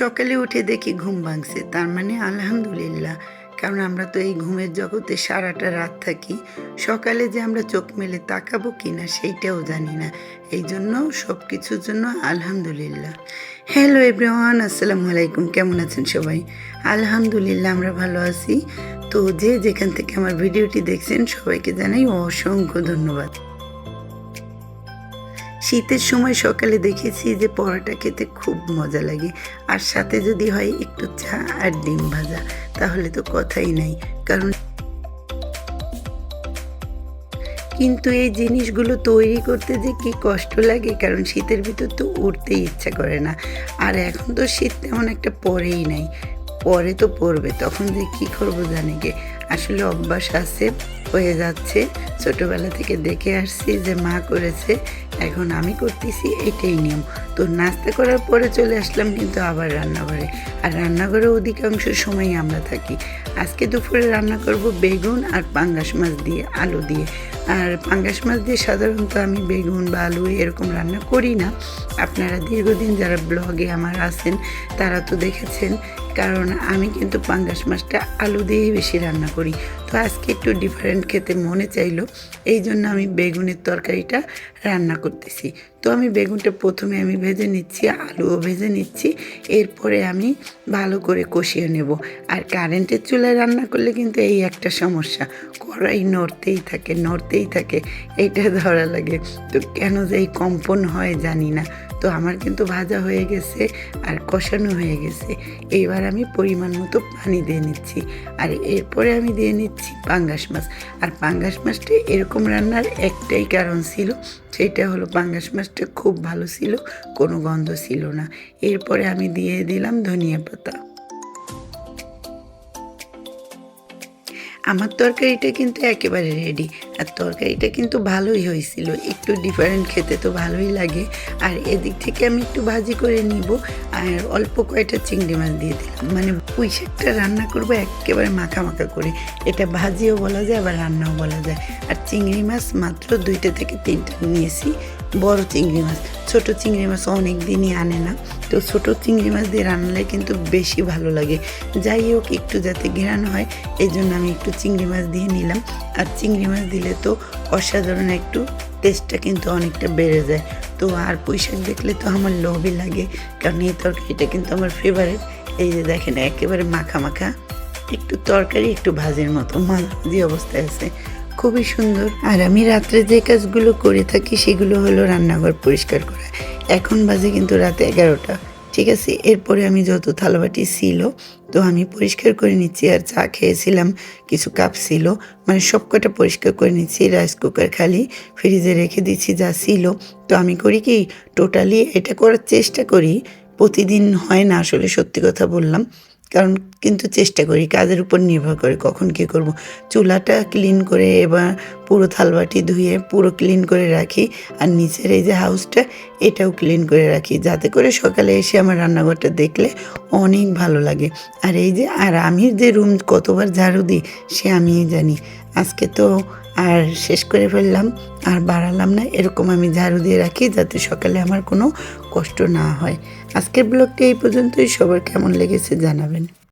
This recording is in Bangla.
সকালে উঠে দেখি ঘুম ভাঙছে, তার মানে আলহামদুলিল্লাহ। কারণ আমরা তো এই ঘুমের জগতে সারাটা রাত থাকি, সকালে যে আমরা চোখ মেলে তাকাবো কি না সেইটাও জানি না। এই জন্য সব কিছুর জন্য আলহামদুলিল্লাহ। হ্যালো এভরিওয়ান আসসালামু আলাইকুম, কেমন আছেন সবাই? আলহামদুলিল্লাহ, আমরা ভালো আছি। তো যে যেখান থেকে আমার ভিডিওটি দেখছেন, সবাইকে জানাই অসংখ্য ধন্যবাদ। শীতের সময় সকালে দেখেছি যে পরোটা খেতে খুব মজা লাগে। আর সাথে যদি হয় একটু চা আর ডিম ভাজা, তাহলে তো কথাই নাই। কারণ কিন্তু এই জিনিসগুলো তৈরি করতে যে কি কষ্ট লাগে, কারণ শীতের ভিতর তো উঠতেই ইচ্ছা করে না। আর এখন তো শীত তেমন একটা পরেই নাই। পরে তো পড়বে, তখন যে কী করব জানে গে। আসলে অভ্যাস আছে, হয়ে যাচ্ছে। ছোটোবেলা থেকে দেখে আসছি যে মা করেছে, এখন আমি করতেছি, এটাই নিয়ম। তো নাস্তা করার পরে চলে আসলাম কিন্তু আবার রান্নাঘরে। আর রান্নাঘরে অধিকাংশ সময় আমরা থাকি। আজকে দুপুরে রান্না করব বেগুন আর পাঙ্গাস মাছ দিয়ে, আলু দিয়ে। আর পাঙ্গাস মাছ দিয়ে সাধারণত আমি বেগুন বা আলু এরকম রান্না করি না। আপনারা দীর্ঘদিন যারা ব্লগে আমার আছেন, তারা তো দেখেছেন কারণ আমি কিন্তু পাঙ্গাস মাছটা আলু দিয়েই বেশি রান্না করি। তো আজকে একটু ডিফারেন্ট খেতে মনে চাইলো, এই জন্য আমি বেগুনের তরকারিটা রান্না করতেছি। তো আমি বেগুনটা প্রথমে আমি ভেজে নিচ্ছি, আলুও ভেজে নিচ্ছি, এরপরে আমি ভালো করে কষিয়ে নেব। আর কারেন্টের চুলায় রান্না করলে কিন্তু এই একটা সমস্যা, কড়াই নড়তেই থাকে নড়তেই থাকে এইটা ধরা লাগে। তো কেন যে এই কম্পন হয় জানি না। তো আমার কিন্তু ভাজা হয়ে গেছে আর কষানো হয়ে গেছে। এইবার আমি পরিমাণ মতো পানি দিয়ে নিচ্ছি। আর এরপরে আমি দিয়ে নিচ্ছি পাঙ্গাস মাছ। আর পাঙ্গাস মাছটা এরকম রান্নার একটাই কারণ ছিল, সেটা হলো পাঙ্গাস মাছটা খুব ভালো ছিল, কোনো গন্ধ ছিল না। এরপরে আমি দিয়ে দিলাম ধনিয়া পাতা। আমার তরকারিটা কিন্তু একেবারে রেডি আর তরকারিটা কিন্তু ভালোই হয়েছিল, একটু ডিফারেন্ট খেতে তো ভালোই লাগে। আর এদিক থেকে আমি একটু ভাজি করে নিব, আর অল্প কয়টা চিংড়ি মাছ দিয়ে দিলাম। মানে পুঁই শাকটা রান্না করব একেবারে মাখা মাখা করে। এটা ভাজিও বলা যায়, আবার রান্নাও বলা যায়। আর চিংড়ি মাছ মাত্র দুইটা থেকে তিনটা নিয়েছি। বড় চিংড়ি মাছ। ছোট চিংড়ি মাছ অনেক দিনই আনে না। তো ছোট চিংড়ি মাছ দিয়ে রান্নালে কিন্তু বেশি ভালো লাগে। যাই হোক, একটু যাতে ঘেরানো হয় এই জন্য আমি একটু চিংড়ি মাছ দিয়ে নিলাম। আর চিংড়ি মাছ দিলে তো অসাধারণ একটু টেস্টটা কিন্তু অনেকটা বেড়ে যায়। তো আর পুঁইশাক দেখলে তো আমার লোভই লাগে, কারণ এই তরকারিটা কিন্তু আমার ফেভারিট এই যে দেখেন, একেবারে মাখা মাখা। একটু তরকারি, একটু ভাজির মতো। মাঝামাঝি অবস্থায় আছে। খুবই সুন্দর। আর আমি রাত্রে যে কাজগুলো করে থাকি, সেগুলো হলো রান্নাঘর পরিষ্কার করা। এখন বাজে কিন্তু রাত এগারোটা, ঠিক আছে? এরপরে আমি যত থালাবাটি ছিল, তো আমি পরিষ্কার করে নিচ্ছি। আর চা খেয়েছিলাম, কিছু কাপ ছিল মানে সব কটা পরিষ্কার করে নিচ্ছি। রাইস কুকার খালি, ফ্রিজে রেখে দিচ্ছি যা ছিল। তো আমি করি কি, টোটালি এটা করার চেষ্টা করি। প্রতিদিন হয় না, আসলে সত্যি কথা বললাম। কারণ কিন্তু চেষ্টা করি, কাজের উপর নির্ভর করে কখন কী করব। চুলাটা ক্লিন করে এবার পুরো থালবাটি ধুয়ে পুরো ক্লিন করে রাখি আর নিচের এই যে হাউসটা এটাও ক্লিন করে রাখি। যাতে করে সকালে এসে আমার রান্নাঘরটা দেখলে অনেক ভালো লাগে। আর এই যে, আর আমি যে রুম কতবার ঝাড়ু দিই সে আমিই জানি। আজকে তো আর শেষ করে ফেললাম, আর বাড়ালাম না, এরকম আমি ঝাড়ু দিয়ে রাখি যাতে সকালে আমার কোনো কষ্ট না হয়। আজকের ব্লগটি এই পর্যন্তই। সবার কেমন লেগেছে জানাবেন।